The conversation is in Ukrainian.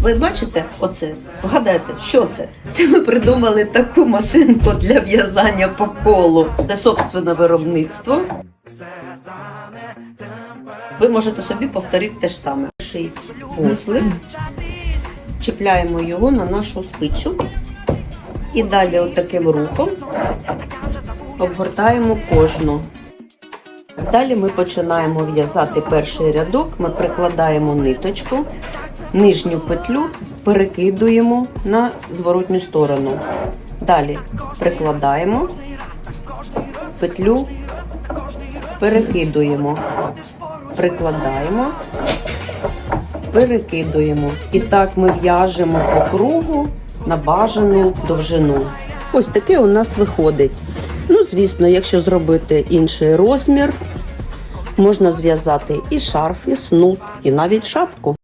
Ви бачите оце? Вгадайте, що це? Це ми придумали таку машинку для в'язання по колу. Це собственне виробництво. Ви можете собі повторити те ж саме. Перший вузлик. Чіпляємо його на нашу спицю. І далі отаким рухом обгортаємо кожну. Далі ми починаємо в'язати перший рядок, ми прикладаємо ниточку, нижню петлю перекидуємо на зворотню сторону. Далі прикладаємо петлю, перекидуємо, прикладаємо, перекидуємо. І так ми в'яжемо по кругу на бажану довжину. Ось таке у нас виходить. Ну, звісно, якщо зробити інший розмір, можна зв'язати і шарф, і снуд, і навіть шапку.